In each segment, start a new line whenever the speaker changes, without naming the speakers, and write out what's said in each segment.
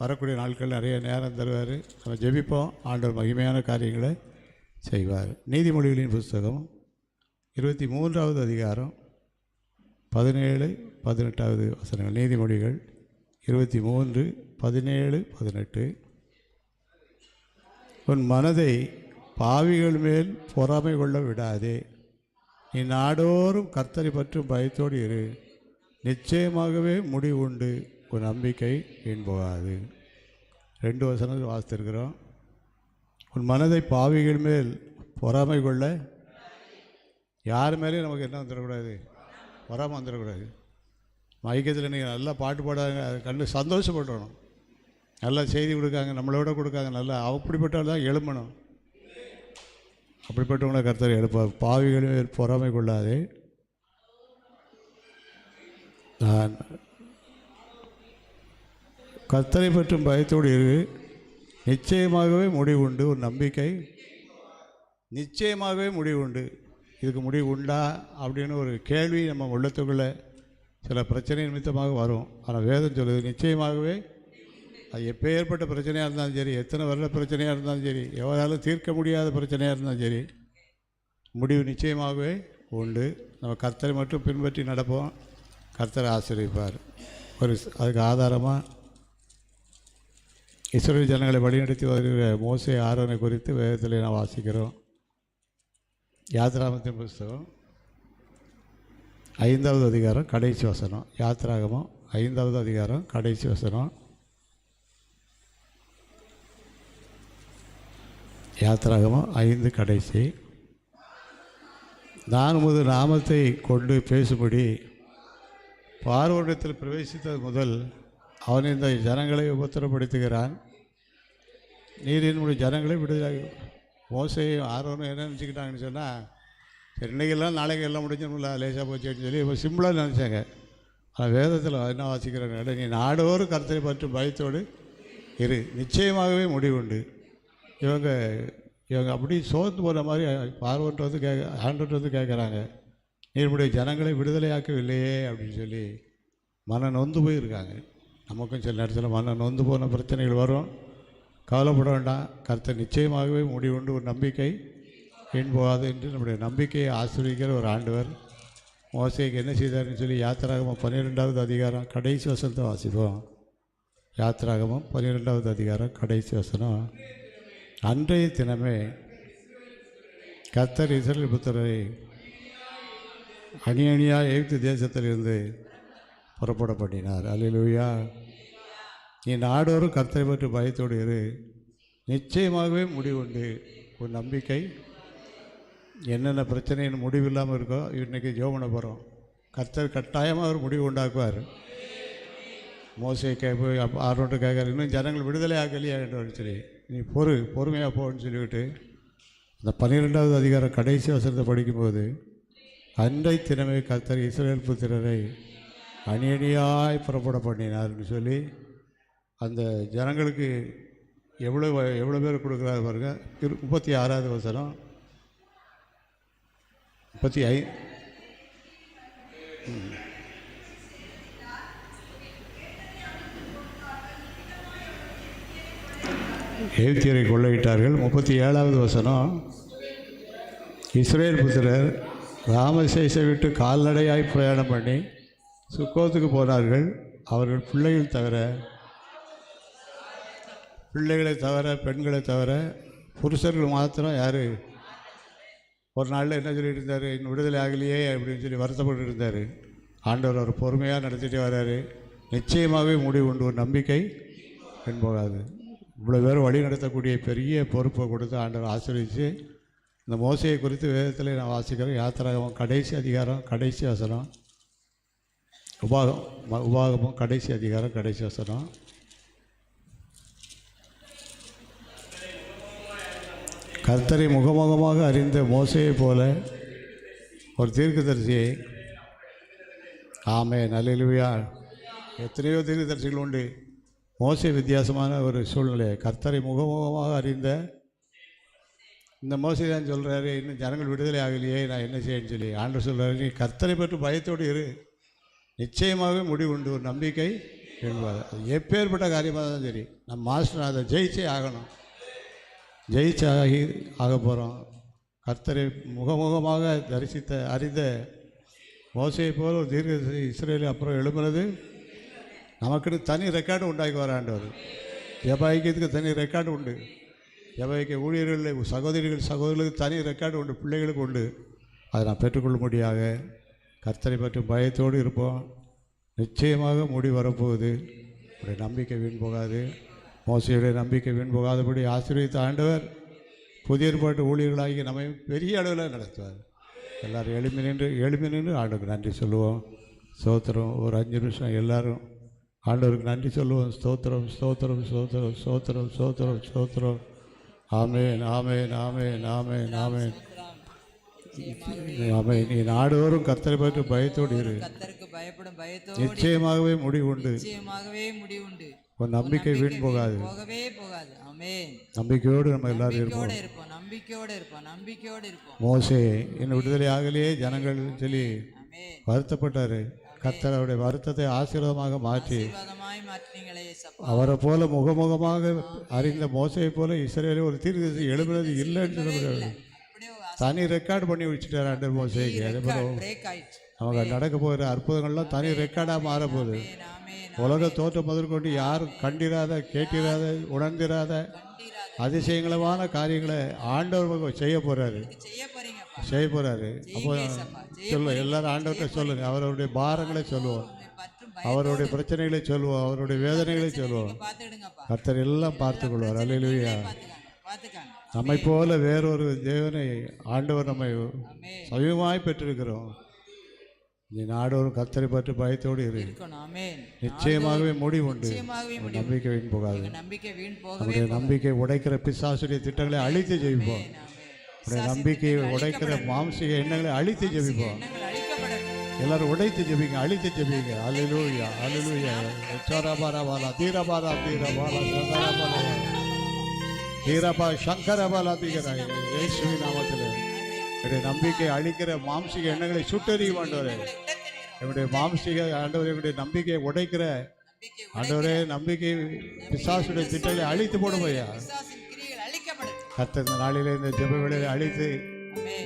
வரக்கூடிய நாட்கள் நிறைய நேரம் தருவார். நம்ம ஜெபிப்போம். ஆண்டவர் மகிமையான காரியங்களை செய்வார். நீதிமொழிகளின் புஸ்தகம் இருபத்தி மூன்றாவது அதிகாரம் பதினேழு பதினெட்டாவது வசனங்கள். நீதிமொழிகள் இருபத்தி மூன்று பதினேழு பதினெட்டு. உன் மனதை பாவிகள் மேல் பொறாமை கொள்ள விடாதே. நீ நாடோறும் கர்த்தரை பற்றும் பயத்தோடு இரு. நிச்சயமாகவே முடிவு உண்டு. உன் நம்பிக்கை வீண் போகாது ரெண்டு வசனங்கள் வாசித்திருக்கிறோம். உன் மனதை பாவிகள் மேல் பொறாமை கொள்ள யார் மேலேயும் நமக்கு என்ன வந்துடக்கூடாது? பொறாமல் வந்துடக்கூடாது. மைக்கத்தில் நீங்கள் நல்லா பாட்டு பாடாங்க அது கண்டு சந்தோஷப்படணும் நல்லா செய்தி கொடுக்காங்க நம்மளோட கொடுக்காங்க நல்லா அப்படிப்பட்டவர்கள் தான் எழும்பணும். அப்படிப்பட்டவங்கள கருத்தர் எழுப்பார் பாவிகளும் பொறாமை கொள்ளாதே. நான் கர்த்தரை பற்றும் பயத்தோடு இரு. நிச்சயமாகவே முடிவு உண்டு ஒரு நம்பிக்கை. நிச்சயமாகவே முடிவு உண்டு இதுக்கு முடிவு உண்டா? அப்படின்னு ஒரு கேள்வி நம்ம உள்ளத்துக்குள்ளே சில பிரச்சனை நிமித்தமாக வரும். ஆனால் வேதம் சொல்லுது நிச்சயமாகவே அது எப்போ ஏற்பட்ட பிரச்சனையாக இருந்தாலும் சரி எத்தனை வருட பிரச்சனையாக இருந்தாலும் சரி எவராலும் தீர்க்க முடியாத பிரச்சனையாக இருந்தாலும் சரி முடிவு நிச்சயமாகவே உண்டு. நம்ம கர்த்தரை மட்டும் பின்பற்றி நடப்போம். கர்த்தரை ஆசிரியப்பார் ஒரு அதுக்கு ஆதாரமாக இஸ்ரேல் ஜனங்களை வழிநடத்தி வருகிற மோசை ஆரோனை குறித்து வேதத்தில் நான் வாசிக்கிறோம். யாத்ராமத்தின் புஸ்தகம் ஐந்தாவது அதிகாரம் கடைசி வசனம். யாத்ராகமம் ஐந்தாவது அதிகாரம் கடைசி வசனம். யாத்ராகமம் ஐந்து கடைசி. நான் உமது நாமத்தை கொண்டு பேசும்படி பார்வனிடத்தில் பிரவேசித்தது முதல் அவன் இந்த ஜனங்களை உபத்திரப்படுத்துகிறான். நீரினுடைய ஜனங்களை விடுதலை மோசையும் ஆர்வம் என்ன நினச்சிக்கிட்டாங்கன்னு சொன்னால் சரி இன்றைக்கெல்லாம் நாளைக்கு எல்லாம் முடிஞ்சிடும்ல லேசாக போச்சுன்னு சொல்லி இப்போ சிம்பிளாக நினச்சாங்க. ஆனால் வேதத்தில் என்ன வாசிக்கிறாங்க நீ நாடோறு கருத்தை பற்றி பயத்தோடு இரு. நிச்சயமாகவே முடிவுண்டு இவங்க இவங்க அப்படி சோர்ந்து போன மாதிரி பார்வன்ட்டு வந்து கேட்க ஆண்டுட்டு வந்து கேட்குறாங்க. நீருடைய ஜனங்களை விடுதலையாக்கவில்லையே அப்படின்னு சொல்லி மன நொந்து போயிருக்காங்க. நமக்கும் சில நேரத்தில் மன நொந்து போன பிரச்சனைகள் வரும். கவலைப்பட வேண்டாம். கர்த்தர் நிச்சயமாகவே முடிவுண்டு ஒரு நம்பிக்கை வீண் போகாது என்று நம்முடைய நம்பிக்கையை ஆசிரியர் ஒரு ஆண்டவர். மோசைக்கு என்ன செய்தார்னு சொல்லி யாத்திராகமம் பன்னிரெண்டாவது அதிகாரம் கடைசி வசனத்தை வாசிப்போம். யாத்திராகமம் பன்னிரெண்டாவது அதிகாரம் கடைசி வசனம். அன்றைய தினமே கர்த்தர் இஸ்ரேல் புத்தரை அணி அணியாக எகிப்து தேசத்திலிருந்து புறப்பட பண்ணினார் அல்லேலூயா. நீ நாடோறும் கர்த்தரை பற்றி பயத்தோடு இரு. நிச்சயமாகவே முடிவுண்டு ஒரு நம்பிக்கை. என்னென்ன பிரச்சனைன்னு முடிவு இல்லாமல் இருக்கோ இன்றைக்கி ஜோமனை போகிறோம் கர்த்தர் கட்டாயமாக ஒரு முடிவு உண்டாக்குவார். மோசையை கேட்பு ஆர்வட்டு கேட்குற இன்னும் ஜனங்கள் விடுதலை ஆகலையா? என்று சொல்லி நீ பொறு பொறுமையாக போன்னு சொல்லிவிட்டு. அந்த பன்னிரெண்டாவது அதிகாரம் கடைசி வசனத்தை படிக்கும்போது அன்றை தினமே கர்த்தர் இஸ்ரேல் புத்திரரை அணியணியாய் புறப்பட பண்ணினார்னு சொல்லி அந்த ஜனங்களுக்கு எவ்வளோ எவ்வளோ பேர் கொடுக்குறாரு பாருங்க. இரு முப்பத்தி ஆறாவது வசனம். முப்பத்தி ஐ எகிப்தியரை கொள்ளையிட்டார்கள். முப்பத்தி ஏழாவது வசனம். இஸ்ரேல் புத்திரர் ராமசேஷை விட்டு கால்நடையாய் பிரயாணம் பண்ணி சுக்கோத்துக்கு போனார்கள். அவர்கள் பிள்ளைகள் தவிர பிள்ளைகளை தவிர பெண்களை தவிர புருஷர்கள் மாத்திரம் யார்? ஒரு நாளில் என்ன சொல்லிட்டு இருந்தார் இன்னும் விடுதலை ஆகலையே அப்படின்னு சொல்லி வருத்தப்பட்டு இருந்தார் ஆண்டவர் அவர் பொறுமையாக நடத்திட்டே வர்றாரு நிச்சயமாகவே முடிவு உண்டு ஒரு நம்பிக்கை என்போகாது இவ்வளோ பேர் வழி நடத்தக்கூடிய பெரிய பொறுப்பை கொடுத்து ஆண்டவர் ஆசிரியச்சு இந்த மோசையை குறித்து வேதத்தில் நான் வாசிக்கிறேன். யாத்திராகவும் கடைசி அதிகாரம் கடைசி வசனம். உபாகம் உபாகமும் கடைசி அதிகாரம் கடைசி வசனம். கர்த்தரை முகமுகமாக அறிந்த மோசையைப் போல ஒரு தீர்க்கதரிசியை. ஆமே நல்லிலுவையா எத்தனையோ தீர்க்கதரிசிகள் உண்டு. மோசை வித்தியாசமான ஒரு சூழ்நிலை. கர்த்தரை முகமுகமாக அறிந்த இந்த மோசை தான் சொல்கிறாரு இன்னும் ஜனங்கள் விடுதலை ஆகலையே நான் என்ன செய்யன்னு சொல்லி. ஆண்டு சொல்கிறாரு நீ கர்த்தரை பற்றி பயத்தோடு இரு. நிச்சயமாகவே முடிவு உண்டு ஒரு நம்பிக்கை என்பது. அது எப்பேற்பட்ட காரியமாக தான் சரி நம்ம மாஸ்டர் அதை ஜெயிச்சே ஆகணும். ஜெயிச்சு ஆகி ஆக போகிறோம் கர்த்தரை முகமுகமாக தரிசித்த அறிந்த மோசையை போல ஒரு தீர்க்க இஸ்ரேலு அப்புறம் எழுப்புனது நமக்குன்னு தனி ரெக்கார்டு உண்டாக்கி வராண்டவர் ஜபாய்க்கிறதுக்கு தனி ரெக்கார்டு உண்டு. ஜபாய்க்க ஊழியர்கள் சகோதரிகள் சகோதரர்களுக்கு தனி ரெக்கார்டு உண்டு பிள்ளைகளுக்கு உண்டு. அதை நான் பெற்றுக்கொள்ளும்படியாக கர்த்தரை பற்றி பயத்தோடு இருப்போம். நிச்சயமாக முடி வரப்போகுது. அப்படி நம்பிக்கை வீண் போகாது. மோசையுடைய நம்பிக்கை வீண் போகாதபடி ஆசீர்வித்த ஆண்டவர் புதிய ஏற்பாட்டு ஊழியர்களாகி நம்மை பெரிய அளவில் நடத்துவார். எல்லோரும் எளிமை நின்று எளிமை நின்று ஆண்டவருக்கு நன்றி சொல்லுவோம். ஸ்தோத்திரம். ஒரு அஞ்சு நிமிஷம் எல்லாரும் ஆண்டவருக்கு நன்றி சொல்லுவோம். ஸ்தோத்திரம் ஸ்தோத்திரம் ஸ்தோத்திரம் ஸ்தோத்திரம் ஸ்தோத்திரம் ஸ்தோத்திரம். ஆமேன் ஆமேன் ஆமேன் ஆமேன் ஆமேன். ஆமேன். நீ நாடோறும் கர்த்தரை பற்றி பயத்தோடு இரு.
கத்தருக்கு பயப்படும் பயத்தோடு
நிச்சயமாகவே முடிவு உண்டு.
நிச்சயமாகவே முடிவுண்டு
உன் நம்பிக்கை வீண் போகாது.
போகவே போகாது. ஆமென்.
நம்பிக்கையோடு நம்ம எல்லாரும் இருப்போம்
நம்பிக்கையோட இருப்போம். நம்பிக்கையோட இருப்போம் நம்பிக்கையோட இருப்போம்.
மோசே இன்னும் விடுதலை ஆகலையே ஜனங்கள் சொல்லி வருத்தப்பட்டார். கர்த்தர் அவருடைய வருத்தத்தை ஆசீர்வாதமாக மாற்றி அவரை போல முகமுகமாக அறிந்த மோசையை போல இஸ்ரேலில் ஒரு தீர்க்கதரிசி எழுதுனது இல்லைன்னு
அப்படியே
தனி ரெக்கார்டு பண்ணி வச்சுட்டார் ஆண்டர் மோசைக்கு அவங்க நடக்க போகிற அற்புதங்கள்லாம் தனி ரெக்கார்டாக
ஆமென் ஆமென்
உலக தோற்றம் முதற்கொண்டு யாரும் கண்டிராத கேட்டிராத உணர்ந்திராத அதிசயங்களமான காரியங்களை ஆண்டவர் செய்ய போகிறாரு
செய்ய
போகிறாரு அப்போ
சப்பா செய்ய
சொல்ல எல்லாரும் ஆண்டவர்கிட்ட சொல்லுங்க. அவருடைய பாரங்களை சொல்லுவோம். அவருடைய பிரச்சனைகளை சொல்லுவோம். அவருடைய வேதனைகளை சொல்லுவோம். கர்த்தர் எல்லாம் பார்த்து கொள்வார் அல்லேலூயா.
பார்த்துக்காங்க பார்த்துக்காங்க.
நம்மை போல வேறொரு தேவனை ஆண்டவர் நம்மை
ஆமென்
சமயமாய் பெற்றிருக்கிறோம். நீ நாடோறும் கர்த்தரை பற்றி பயத்தோடு இரு. நிச்சயமாகவே முடிவு உண்டு. நம்பிக்கை வீண் போகாது. நம்முடைய நம்பிக்கை உடைக்கிற பிசாசுடைய திட்டங்களை அழித்து ஜெயிப்போம் நம்பிக்கையை உடைக்கிற மாம்சிக எண்ணங்களை அழித்து ஜெபிப்போம். எல்லாரும் உடைத்து ஜெபிங்க அழித்து ஜெபிங்க. அலிலூயா அலிலூயா சரபாரபாலா தீரபாரா ஹீரபா சங்கரபாலா தீரபா சங்கரபாலா நாமத்தில். என்னுடைய நம்பிக்கை அழிக்கிற மாம்சிக எண்ணங்களை சுட்டறிய ஆண்டவரே. என்னுடைய மாம்சிக ஆண்டவர் என்னுடைய நம்பிக்கையை உடைக்கிற ஆண்டவரே நம்பிக்கை பிசாசுடைய திட்டங்களை அழித்து போடும்
ஐயா. கிரியைகள்
இந்த நாளிலே இந்த ஜெப வேலையை அழித்து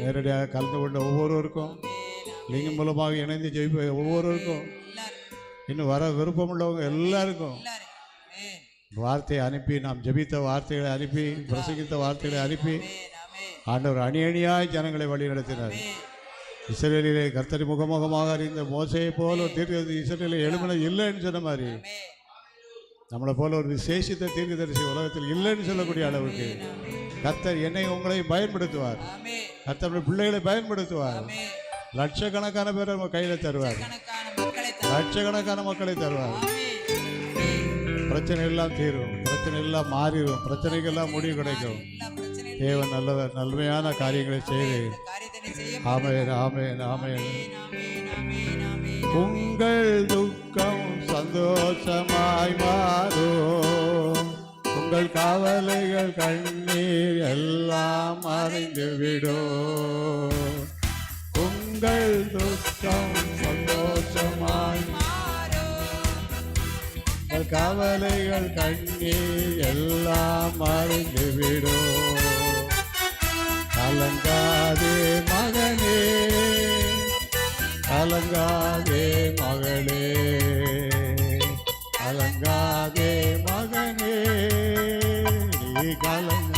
நேரடியாக கலந்து கொண்ட ஒவ்வொருவருக்கும்
ஆமென்
லிங்கம் மூலமாக இணைந்து ஜெயிப்ப ஒவ்வொருவருக்கும் இன்னும் வர விருப்பம்
உள்ளவங்க எல்லாருக்கும்
வார்த்தையை அனுப்பி நாம் ஜெபித்த வார்த்தைகளை அனுப்பி பிரசங்கித்த வார்த்தைகளை அனுப்பி ஆண்டவர் அணி அணியாய் ஜனங்களை வழி நடத்தினார். இஸ்ரேலிலே கர்த்தரி முகமுகமாக அறிந்த மோசையை போல ஒரு தீர்க்கதரிசி இஸ்ரேலில் எழுமலை இல்லைன்னு சொன்ன மாதிரி நம்மளை போல ஒரு விசேஷித்த தீர்க்கதரிசி உலகத்தில் இல்லைன்னு சொல்லக்கூடிய அளவுக்கு கர்த்தர் என்னை உங்களை பயன்படுத்துவார். கர்த்தருடைய பிள்ளைகளை பயன்படுத்துவார். லட்சக்கணக்கான பேரை நம்ம கையில் தருவார். லட்சக்கணக்கான மக்களை தருவார். பிரச்சனை எல்லாம் தீரும். பிரச்சனை எல்லாம் மாறிடும் பிரச்சனைக்கெல்லாம் முடிவு கிடைக்கும். தேவன் நல்ல நன்மையான காரியங்களை செய்து.
ஆமையன் ஆமையன் ஆமையன்
உங்கள் துக்கம் சந்தோஷமாய் மாறும். உங்கள் கவலைகள் கண்ணீர் எல்லாம் மறைந்து விடும். உங்கள் துக்கம் சந்தோஷமாய் கவலைகள் கண்ணீர் எல்லாம் மறைந்துவிடும். கலங்காதே மகனே கலங்காதே மகளே கலங்காதே மகனே நீ கலங்க.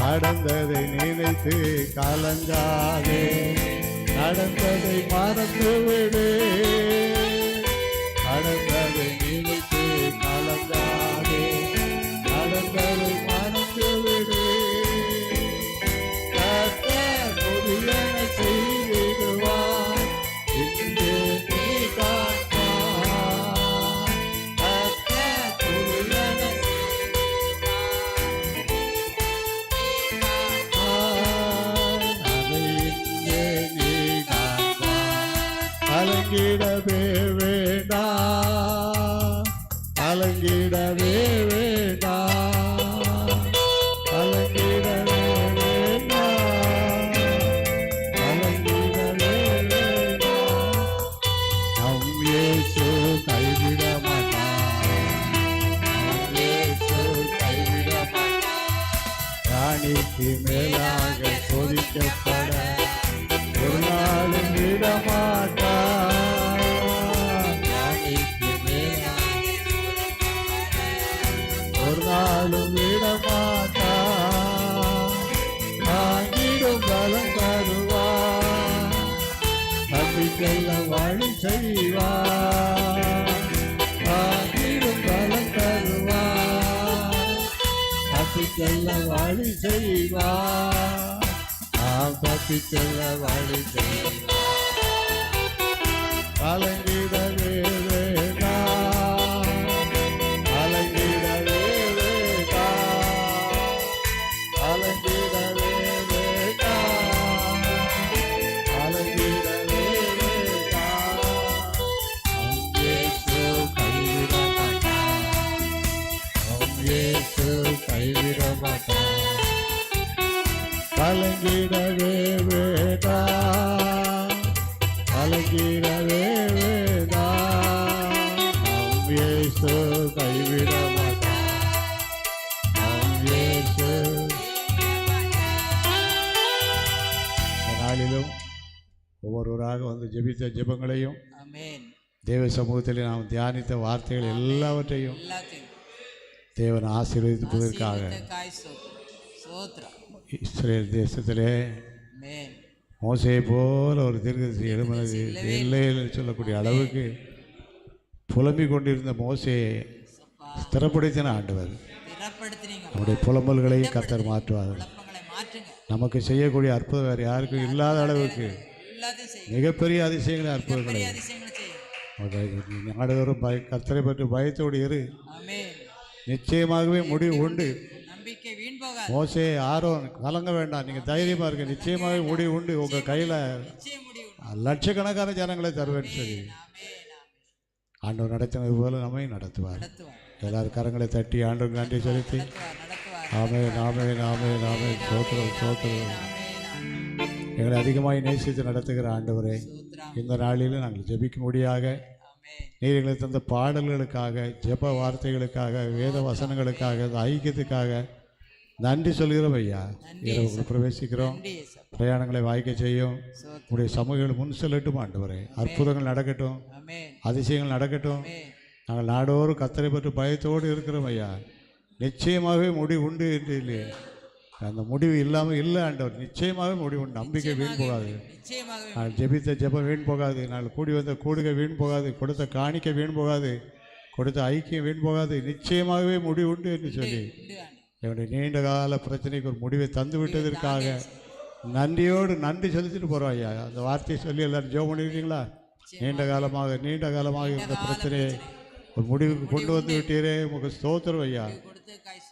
நடந்ததை நினைத்து கலங்காதே நடந்ததை மறந்துவிடு. நினைத்து நடந்ததை மறந்து விடு. கர்த்தர் செய்திடுவார். இன்று நீ காண்பார் கர்த்தர் வழி செய்வா தாங்கிடும் பலம் தருவா தப்பி வழி செய்வா நாம் தப்பி வழி செய்வார் கலங்கிடவே வேறு ஒவ்வொருவராக வந்து ஜெபித்த ஜெபங்களையும் தேவ சமூகத்தில் நாம் தியானித்த வார்த்தைகள் எல்லாவற்றையும் தேவன் ஆசீர்வதிப்பதற்காக இஸ்ரேல் தேசத்திலே மோசையை போல ஒரு தீர்க்கதரிசி எழுமனது இல்லை சொல்லக்கூடிய அளவுக்கு புலம்பிக் கொண்டிருந்த மோசையை ஸ்திரப்படுத்தின ஆண்டவர். நம்முடைய புலம்பல்களையும் கத்தர் மாற்றுவார்.
குழப்பங்களை மாற்றுங்க.
நமக்கு செய்யக்கூடிய அற்புதம் வேறு யாருக்கும் இல்லாத அளவுக்கு. மிகப்பெரிய அதிசயங்களை அற்புதங்களை நாடுதோறும் பய கத்தரை பற்றி பயத்தோடு இரு. நிச்சயமாகவே முடிவு உண்டு. மோசே ஆரோன் கலங்க வேண்டாம். நீங்கள் தைரியமாக இருக்க நிச்சயமாகவே முடிவு உண்டு உங்கள் கையில். லட்சக்கணக்கான ஜனங்களை தருவேன்னு சொல்லி. ஆண்டவர் நடத்தினது போல நம்மை நடத்துவார். எல்லாரும் கரங்களை தட்டி ஆண்டவருக்கு நன்றி செலுத்தி. ஆமே நாமே நாமே நாமே சோத்திரம் சோத்திரம். எங்களை அதிகமாய் நேசித்து நடத்துகிற ஆண்டவரே இந்த நாளில் நாங்கள் ஜெபிக்கும்படியாக நீர் எங்களுக்கு தந்த பாடல்களுக்காக ஜெப வார்த்தைகளுக்காக வேத வசனங்களுக்காக ஐக்கியத்துக்காக நன்றி சொல்கிறோம் ஐயா. இரவுக்குள் பிரவேசிக்கிறோம். பிரயாணங்களை வாய்க்க செய்யும். உடைய சமூகங்கள் முன் செல்லட்டும் ஆண்டவரே. அற்புதங்கள் நடக்கட்டும். அதிசயங்கள் நடக்கட்டும். நாங்கள் நாடோறும் கத்தரை பற்றி பயத்தோடு இருக்கிறோம் ஐயா. நிச்சயமாகவே முடிவு உண்டு என்று இல்லையே. அந்த முடிவு இல்லாமல் இல்லை ஆண்டவர். நிச்சயமாகவே முடிவு. உண்டு நம்பிக்கை வீண் போகாது. நாங்கள் ஜெபித்த ஜெபம் வீண் போகாது. நாங்கள் கூடி வந்த கூடுகை வீண் போகாது. கொடுத்த காணிக்கை வீண் போகாது. கொடுத்த ஐக்கியம் வீண் போகாது. நிச்சயமாகவே முடிவு உண்டு என்று சொல்லி என்னுடைய நீண்ட கால பிரச்சனைக்கு ஒரு முடிவை தந்து விட்டதற்காக நன்றியோடு நன்றி செலுத்திட்டு போகிறோம் ஐயா. அந்த வார்த்தையை சொல்லி எல்லாரும் ஜெபம் பண்ணியிருக்கீங்களா நீண்ட காலமாக நீண்ட காலமாக இருந்த பிரச்சனையை ஒரு முடிவுக்கு கொண்டு வந்து விட்டீரே. உங்களுக்கு ஸ்தோத்திரம் ஐயா.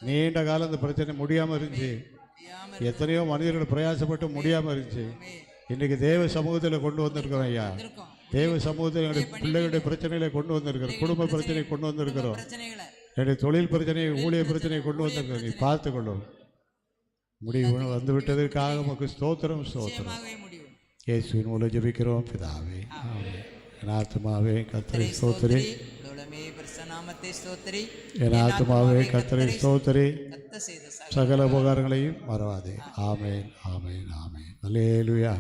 நீண்ட காலம் அந்த பிரச்சனை முடியாமல் இருந்துச்சு. எத்தனையோ மனிதர்கள் பிரயாசப்பட்டு முடியாமல் இருந்துச்சு. இன்றைக்கி தேவ சமூகத்தில் கொண்டு வந்திருக்கிறோம் ஐயா. தேவ சமூகத்தில் என்னுடைய பிள்ளைகளுடைய பிரச்சனைகளை கொண்டு வந்திருக்கிறோம். குடும்ப பிரச்சனையை கொண்டு வந்திருக்கிறோம். என்னுடைய தொழில் பிரச்சனையை ஊழிய பிரச்சனையை கொண்டு வந்திருக்கிறோம். நீ பார்த்துக்கொள்ளும். முடிவு வந்து விட்டதற்காக உமக்கு ஸ்தோத்திரம் ஸ்தோத்திரம். இயேசுவின் மூலம் ஜெபிக்கிறோம். பிதாவே ஆமென். என் ஆத்துமாவே கத்தரை ஸ்தோத்திரி. என் ஆத்துமாவே கத்தரை ஸ்தோத்திரி
சகல
உபகாரங்களையும் மறவாதே ஆமேன் ஆமேன் ஆமேன்
அல்லேலூயா